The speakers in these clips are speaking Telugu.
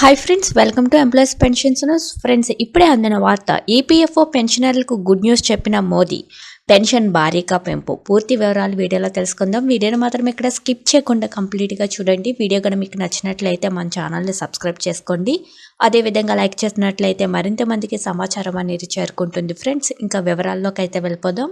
Hi friends welcome to employees pensions friends ఇప్పుడే అందిన వార్త ఈపీఎఫ్ఓ పెన్షనర్లకు గుడ్ న్యూస్ చెప్పిన మోదీ. పెన్షన్ భారీగా పెంపు. పూర్తి వివరాలు వీడియోలో తెలుసుకుందాం. వీడియోని మాత్రం ఇక్కడ స్కిప్ చేయకుండా కంప్లీట్గా చూడండి. వీడియో కనుక మీకు నచ్చినట్లయితే మన ఛానల్ని సబ్స్క్రైబ్ చేసుకోండి. అదేవిధంగా లైక్ చేసినట్లయితే మరింత మందికి సమాచారం అనేది చేరుకుంటుంది ఫ్రెండ్స్. ఇంకా వివరాల్లోకి అయితే వెళ్ళిపోదాం.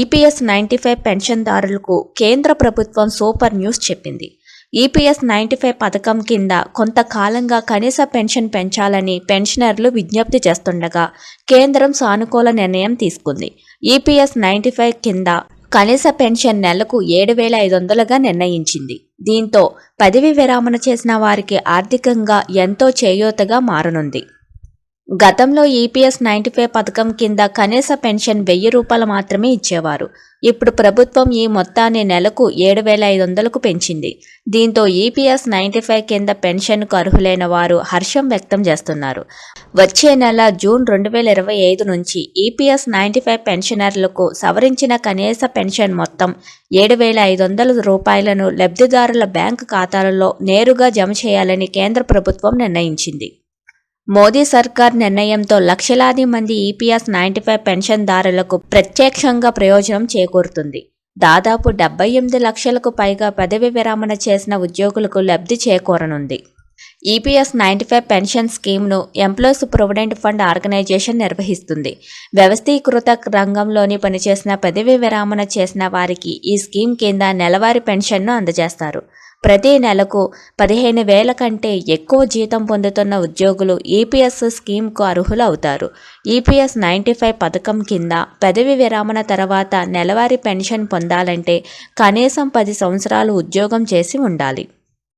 ఈపీఎస్ నైంటీ ఫైవ్ పెన్షన్దారులకు కేంద్ర ప్రభుత్వం సూపర్ న్యూస్ చెప్పింది. ఈపీఎస్ నైంటీ ఫైవ్ పథకం కింద కొంతకాలంగా కనీస పెన్షన్ పెంచాలని పెన్షనర్లు విజ్ఞప్తి చేస్తుండగా కేంద్రం సానుకూల నిర్ణయం తీసుకుంది. ఈపీఎస్ నైంటీ ఫైవ్ కింద కనీస పెన్షన్ నెలకు ఏడు వేల ఐదు వందలుగా నిర్ణయించింది. దీంతో పదవి విరామణ చేసిన వారికి ఆర్థికంగా ఎంతో చేయూతగా మారనుంది. గతంలో ఈపీఎస్ నైంటీ ఫైవ్ పథకం కింద కనీస పెన్షన్ వెయ్యి రూపాయలు మాత్రమే ఇచ్చేవారు. ఇప్పుడు ప్రభుత్వం ఈ మొత్తాన్ని నెలకు ఏడు వేల ఐదు వందలకు పెంచింది. దీంతో ఈపీఎస్ నైంటీ ఫైవ్ కింద పెన్షన్కు అర్హులైన వారు హర్షం వ్యక్తం చేస్తున్నారు. వచ్చే నెల జూన్ రెండు వేల ఇరవై ఐదు నుంచి ఈపీఎస్ నైంటీ ఫైవ్ పెన్షనర్లకు సవరించిన కనీస పెన్షన్ మొత్తం ఏడు వేల ఐదు వందల రూపాయలను లబ్ధిదారుల బ్యాంకు ఖాతాలలో నేరుగా జమ చేయాలని కేంద్ర ప్రభుత్వం నిర్ణయించింది. మోదీ సర్కార్ నిర్ణయంతో లక్షలాది మంది ఈపీఎస్ నైంటీ ఫైవ్ పెన్షన్దారులకు ప్రత్యక్షంగా ప్రయోజనం చేకూరుతుంది. దాదాపు డెబ్బై ఎనిమిది లక్షలకు పైగా పదవి విరమణ చేసిన ఉద్యోగులకు లబ్ధి చేకూరనుంది. ఈపీఎస్ నైన్టీ ఫైవ్ పెన్షన్ స్కీమ్ను ఎంప్లాయీస్ ప్రొవిడెంట్ ఫండ్ ఆర్గనైజేషన్ నిర్వహిస్తుంది. వ్యవస్థీకృత రంగంలోని పనిచేసిన పదవి విరామణ చేసిన వారికి ఈ స్కీమ్ కింద నెలవారీ పెన్షన్ను అందజేస్తారు. ప్రతి నెలకు పదిహేను వేల కంటే ఎక్కువ జీతం పొందుతున్న ఉద్యోగులు ఈపీఎస్ స్కీమ్కు అర్హులు అవుతారు ఈపీఎస్ నైంటీ ఫైవ్ పథకం కింద పదవి విరామణ తర్వాత నెలవారీ పెన్షన్ పొందాలంటే కనీసం పది సంవత్సరాలు ఉద్యోగం చేసి ఉండాలి.